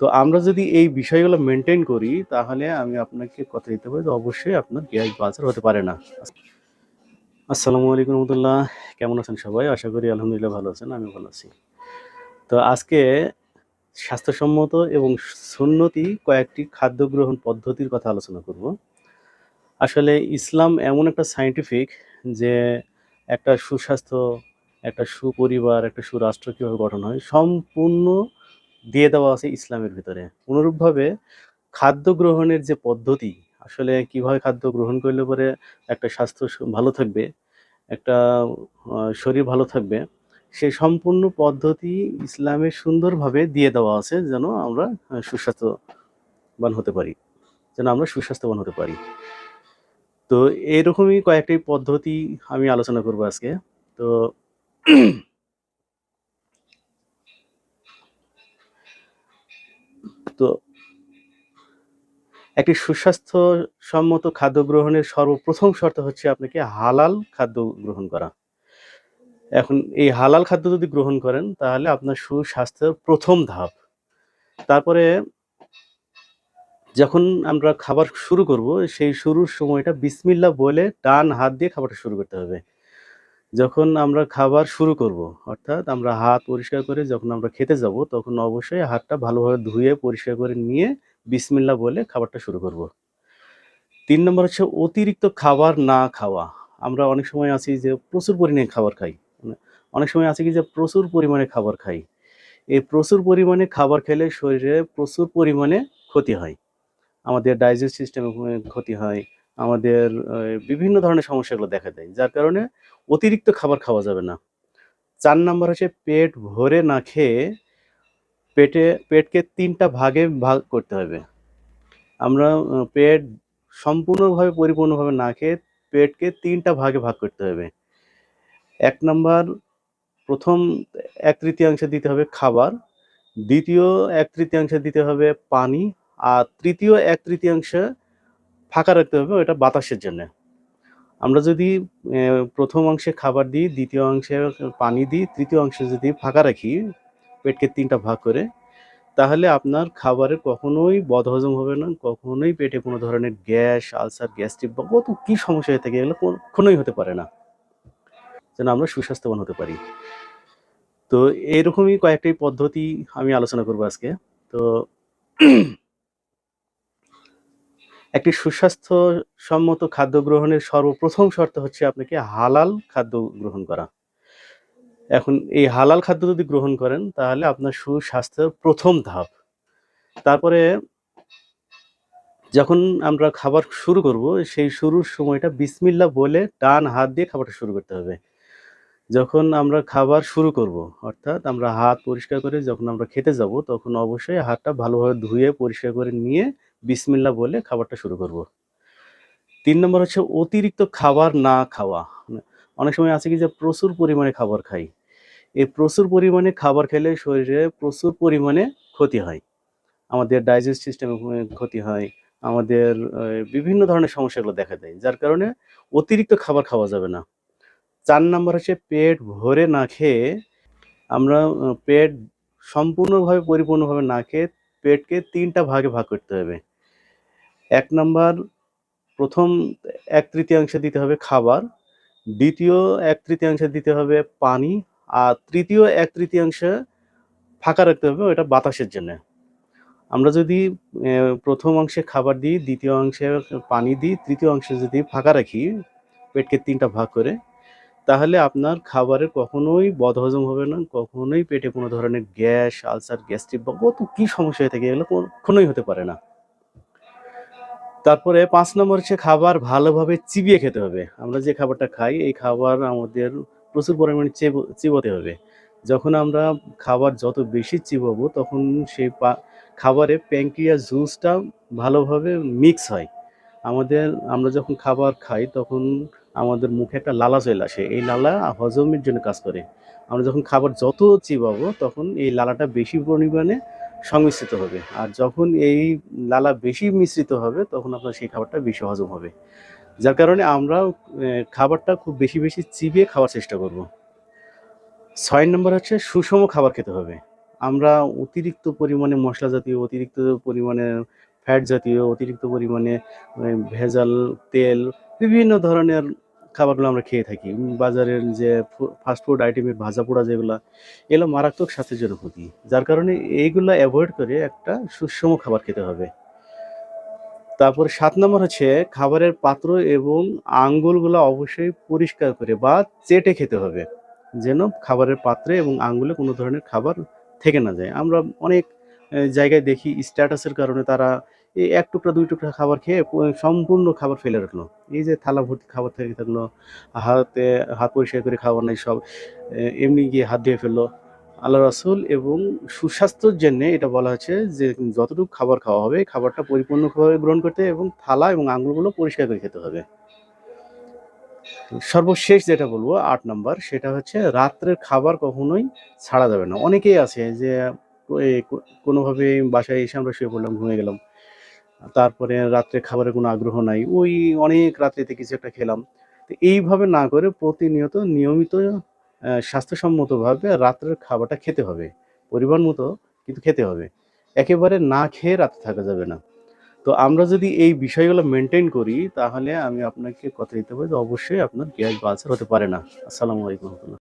তো আমরা যদি এই বিষয়গুলো মেনটেন করি, তাহলে আমি আপনাকে কথা দিতে পারি যে অবশ্যই আপনার গ্যাস বাজার হতে পারে না। আসসালামু আলাইকুম রহমতুল্লাহ। কেমন আছেন সবাই? আশা করি আলহামদুলিল্লাহ ভালো আছেন আমি ভালো আছি। তো আজকে স্বাস্থ্যসম্মত এবং সুন্নতি কয়েকটি খাদ্য গ্রহণ পদ্ধতির কথা আলোচনা করব। আসলে ইসলাম এমন একটা সায়েন্টিফিক যে একটা সুস্বাস্থ্য, একটা সুপরিবার, একটা সুরাষ্ট্র কীভাবে গঠন হয়, সম্পূর্ণ দিয়ে দেওয়া আছে ইসলামের ভিতরে। অনুরূপভাবে খাদ্য গ্রহণের যে পদ্ধতি, আসলে কীভাবে খাদ্য গ্রহণ করলে পরে একটা স্বাস্থ্য ভালো থাকবে, একটা শরীর ভালো থাকবে সেই সম্পূর্ণ পদ্ধতি ইসলামে সুন্দরভাবে দিয়ে দেওয়া আছে যেন আমরা সুস্বাস্থ্যবান হতে পারি, যেন আমরা সুস্বাস্থ্যবান হতে পারি। তো এরকমই কয়েকটি পদ্ধতি আমি আলোচনা করব আজকে। তো তো একটি সুস্বাস্থ্য সম্মত খাদ্য গ্রহণের সর্বপ্রথম শর্ত হচ্ছে আপনাকে হালাল খাদ্য গ্রহণ করা। এখন এই হালাল খাদ্য যদি গ্রহণ করেন, তাহলে আপনার সুস্বাস্থ্যের প্রথম ধাপ। তারপরে যখন আমরা খাবার শুরু করব, সেই শুরুর সময়টা বিসমিল্লা বলে ডান হাত দিয়ে খাবারটা শুরু করতে হবে। যখন আমরা খাবার শুরু করব, অর্থাৎ আমরা হাত পরিষ্কার করে যখন আমরা খেতে যাব, তখন অবশ্যই হাতটা ভালোভাবে ধুয়ে পরিষ্কার করে নিয়ে বিসমিল্লা বলে খাবারটা শুরু করব। তিন নম্বর হচ্ছে অতিরিক্ত খাবার না খাওয়া। আমরা অনেক সময় আছি যে প্রচুর পরিমাণে খাবার খাই। মানে অনেক সময় আছে কি যে প্রচুর পরিমাণে খাবার খাই। এই প্রচুর পরিমাণে খাবার খেলে শরীরে প্রচুর পরিমাণে ক্ষতি হয়। আমাদের ডাইজেস্ট সিস্টেমে ক্ষতি হয়। আমাদের বিভিন্ন ধরনের সমস্যাগুলো দেখা দেয়, যার কারণে অতিরিক্ত খাবার খাওয়া যাবে না। চার নাম্বার হচ্ছে পেট ভরে না খেয়ে পেটে, পেটকে তিনটা ভাগে ভাগ করতে হবে। আমরা পেট সম্পূর্ণভাবে পরিপূর্ণভাবে না খেয়ে পেটকে তিনটা ভাগে ভাগ করতে হবে। এক নাম্বার, প্রথম এক তৃতীয়াংশে দিতে হবে খাবার, দ্বিতীয় এক তৃতীয়াংশে দিতে হবে পানি, আর তৃতীয় এক তৃতীয়াংশ ফাঁকা রাখতে হবে, ওটা বাতাসের জন্য। আমরা যদি প্রথম অংশে খাবার দিই, দ্বিতীয় অংশে পানি দিই, তৃতীয় অংশে যদি ফাঁকা রাখি, পেটকে তিনটা ভাগ করে, তাহলে আপনার খাবারে কখনোই বদহজম হবে না, কখনোই পেটে কোনো ধরনের গ্যাস, আলসার, গ্যাস্ট্রিক বা কত কী সমস্যা হয়ে থাকে, এগুলো কখনোই হতে পারে না। যেন আমরা সুস্বাস্থ্যবান হতে পারি। তো এরকমই কয়েকটি পদ্ধতি আমি আলোচনা করব আজকে। তো একটি সুস্বাস্থ্য সম্মত খাদ্য গ্রহণের সর্বপ্রথম শর্ত হচ্ছে আপনাকে হালাল খাদ্য গ্রহণ করা। এখন এই হালাল খাদ্য যদি গ্রহণ করেন, তাহলে আপনার সুস্বাস্থ্যের প্রথম ধাপ। তারপরে যখন আমরা খাবার শুরু করব, সেই শুরুর সময়টা বিসমিল্লা বলে ডান হাত দিয়ে খাবারটা শুরু করতে হবে। যখন আমরা খাবার শুরু করব, অর্থাৎ আমরা হাত পরিষ্কার করে যখন আমরা খেতে যাব, তখন অবশ্যই হাতটা ভালোভাবে ধুয়ে পরিষ্কার করে নিয়ে বিসমিল্লা বলে খাবারটা শুরু করব। তিন নম্বর হচ্ছে অতিরিক্ত খাবার না খাওয়া। অনেক সময় আছে কি যে প্রচুর পরিমাণে খাবার খাই। এই প্রচুর পরিমাণে খাবার খেলে শরীরে প্রচুর পরিমাণে ক্ষতি হয়। আমাদের ডাইজেস্ট সিস্টেমে ক্ষতি হয়। আমাদের বিভিন্ন ধরনের সমস্যাগুলো দেখা দেয়। যার কারণে অতিরিক্ত খাবার খাওয়া যাবে না। চার নাম্বার হচ্ছে পেট ভরে না খেয়ে আমরা পেট সম্পূর্ণভাবে পরিপূর্ণভাবে না খেয়ে পেটকে তিনটা ভাগে ভাগ করতে হবে। এক নাম্বার, প্রথম এক তৃতীয়াংশে দিতে হবে খাবার, দ্বিতীয় এক তৃতীয়াংশে দিতে হবে পানি, আর তৃতীয় এক তৃতীয়াংশ ফাঁকা রাখতে হবে ওটা বাতাসের জন্য। আমরা যদি প্রথম অংশে খাবার দিই, দ্বিতীয় অংশে পানি দিই, তৃতীয় অংশে যদি ফাঁকা রাখি, পেটকে তিনটা ভাগ করে তাহলে আপনার খাবারে কখনোই বদহজম হবে না, কখনোই পেটে কোনো ধরনের গ্যাস, আলসার, গ্যাস্ট্রিক বা কত কি সমস্যা হয়ে থাকে এগুলো কখনোই হতে পারে না। তারপরে পাঁচ নম্বর হচ্ছে খাবার ভালোভাবে চিবিয়ে খেতে হবে। আমরা যে খাবারটা খাই, এই খাবার আমাদের প্রচুর পরিমাণে চেব- চিবোতে হবে। যখন আমরা খাবার যত বেশি চিবাবো, তখন সেই খাবারে প্যাঙ্ক্রিয়া জুসটা ভালোভাবে মিক্স হয়। আমাদের, আমরা যখন খাবার খাই, তখন আমাদের মুখে একটা লালা চলে আসে। এই লালা হজমের জন্য কাজ করে। আমরা যখন খাবার যত চিবাবো তখন এই লালাটা বেশি পরিমাণে সংমিশ্রিত হবে। আর যখন এই লালা বেশি মিশ্রিত হবে তখন আপনার সেই খাবারটা বেশি হজম হবে। যার কারণে আমরা খাবারটা খুব বেশি বেশি চিবিয়ে খাওয়ার চেষ্টা করব। ছয় নম্বর হচ্ছে সুষম খাবার খেতে হবে। আমরা অতিরিক্ত পরিমাণে মশলা জাতীয়, অতিরিক্ত পরিমাণে ফ্যাট জাতীয়, অতিরিক্ত পরিমাণে ভেজাল তেল বিভিন্ন ধরনের খাবারগুলো আমরা খেয়ে থাকি। বাজারের যে ফু ফাস্ট ফুড আইটেমের ভাজা-পোড়া যেগুলা, এগুলো মারাত্মক স্বাস্থ্যের জন্য ক্ষতি। যার কারণে এইগুলো অ্যাভয়েড করে একটা সুষম খাবার খেতে হবে। তারপরে সাত নম্বর হচ্ছে খাবারের পাত্র এবং আঙ্গুলগুলা অবশ্যই পরিষ্কার করে বা চেটে খেতে হবে। যেন খাবারের পাত্রে এবং আঙ্গুলে কোনো ধরনের খাবার থেকে না যায়। আমরা অনেক জায়গায় দেখি স্ট্যাটাসের কারণে তারা এই ১ টুকরা দুই টুকরা খাবার খেয়ে সম্পূর্ণ খাবার ফেলে রাখল। এই যে থালা ভর্তি খাবার থেকে থাকল, হাতে হাত পরিষ্কার করে খাবার নাই সব এমনি গিয়ে হাত ধুয়ে ফেলল। আল্লাহ রাসূল এবং সুস্বাস্থ্যের জন্যে এটা বলা হচ্ছে যে যতটুকু খাবার খাওয়া হবে, খাবারটা পরিপূর্ণভাবে গ্রহণ করতে এবং থালা এবং আঙুলগুলো পরিষ্কার করে খেতে হবে। সর্বশেষ যেটা বলব আট নাম্বার সেটা হচ্ছে রাত্রের খাবার কখনোই ছাড়া যাবে না। অনেকেই আছে যে কোনোভাবে বাসায় এসে আমরা শুয়ে পড়লাম, ঘুমিয়ে গেলাম। তারপরে রাত্রে খাবারের কোনো আগ্রহ নাই। ওই অনেক রাত্রিতে কিছু একটা খেলাম। তো এইভাবে না করে প্রতিনিয়ত নিয়মিত স্বাস্থ্যসম্মতভাবে রাত্রের খাবারটা খেতে হবে। পরিমাণ মতো কিন্তু খেতে হবে। একেবারে না খেয়ে রাতে থাকা যাবে না। তো আমরা যদি এই বিষয়গুলো মেনটেন করি, তাহলে আমি আপনাকে কথা দিতে পারি যে অবশ্যই আপনার গ্যাস বা আলসার হতে পারে না। আসসালামু আলাইকুম।